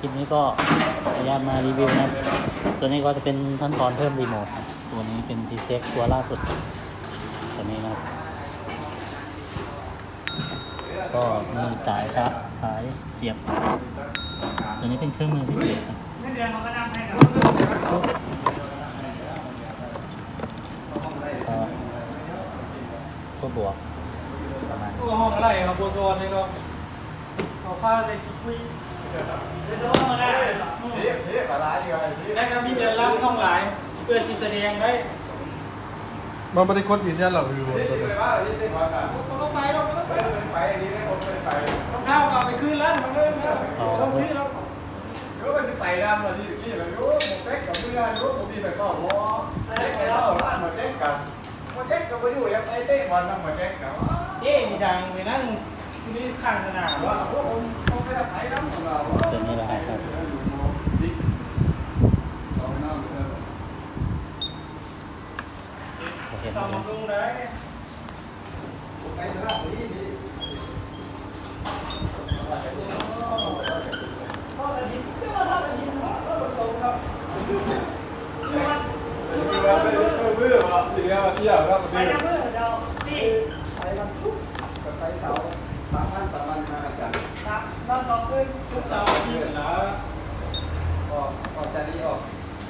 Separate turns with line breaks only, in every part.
คลิปนี้ก็พยายามมารีวิวนะตัวนี้ก็จะเป็นขั้นตอนเพิ่มรีโมทตัวนี้เป็นดีเซ็กตัวล่าสุดตัวนี้นะก็มีสายชาร์จสายเสียบ ตัวนี้เป็นเครื่องมือพิเศษครับก็บวกประมาณ
ตัวห้องอะไรครับโบโซนนี่ก็เอา ผ้าใส่คุยแล้วก็มีเดินรับห้องหลาย เพื่อสิแสดงได้
มันไม่ได้กดยืนยันหรอกวิวตัวนี้
ก็ต้องไปเราก็ต้องไปรองเท้าก็เอาไปคืนแล้วมันเลยนะต้องซื้อแล้ว
ไปดำเลยที่นี่แบบรู้ผมเป๊กกับเพื่อนรู้ผมมีแบบก็วอเจ๊กไปเล่าร้านมาเจ๊กกับมาเจ๊กกับไปอยู่ยังไงเต้บอลนั่งมาเจ๊กกับว่า
เอ๊ะมีช่างไปนั่งอยู่ นี่ข้างสนาม
ว่าผมผมไปไปดำของเรา
ตัวนี้แหละครับโอเค
สอง
ครับ
บำรุงได้
ไปสระบุรีดี
คือว่าเป็นเบื่อว่ะหรือว่าเที่ยวครับ
ไปเสาสามพันสามพันมาอาจารย์
ทุกเสาร์อาที่เหรอ
ออกออกจากนี้ออก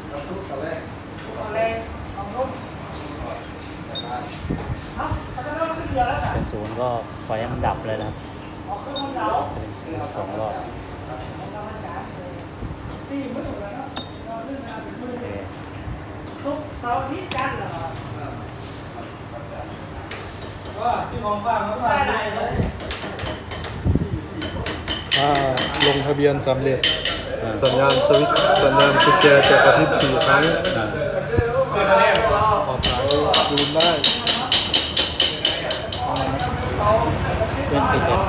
เราทุกตะแรก
เป็นศูนย์ก็ปล่อยให้มันดับเลยนะครับเป็นสองรอบโอเค
ก็ซื้อของฝากมาฝากได้เลย
ถ้าลงทะเบียนสำเร็จ สัญญาณสวิตช์สัญญาณกุญแจจะกระพริบสี่ครั้ง
อ่า
ออกสายดูนได้
เพื่อนติดเลย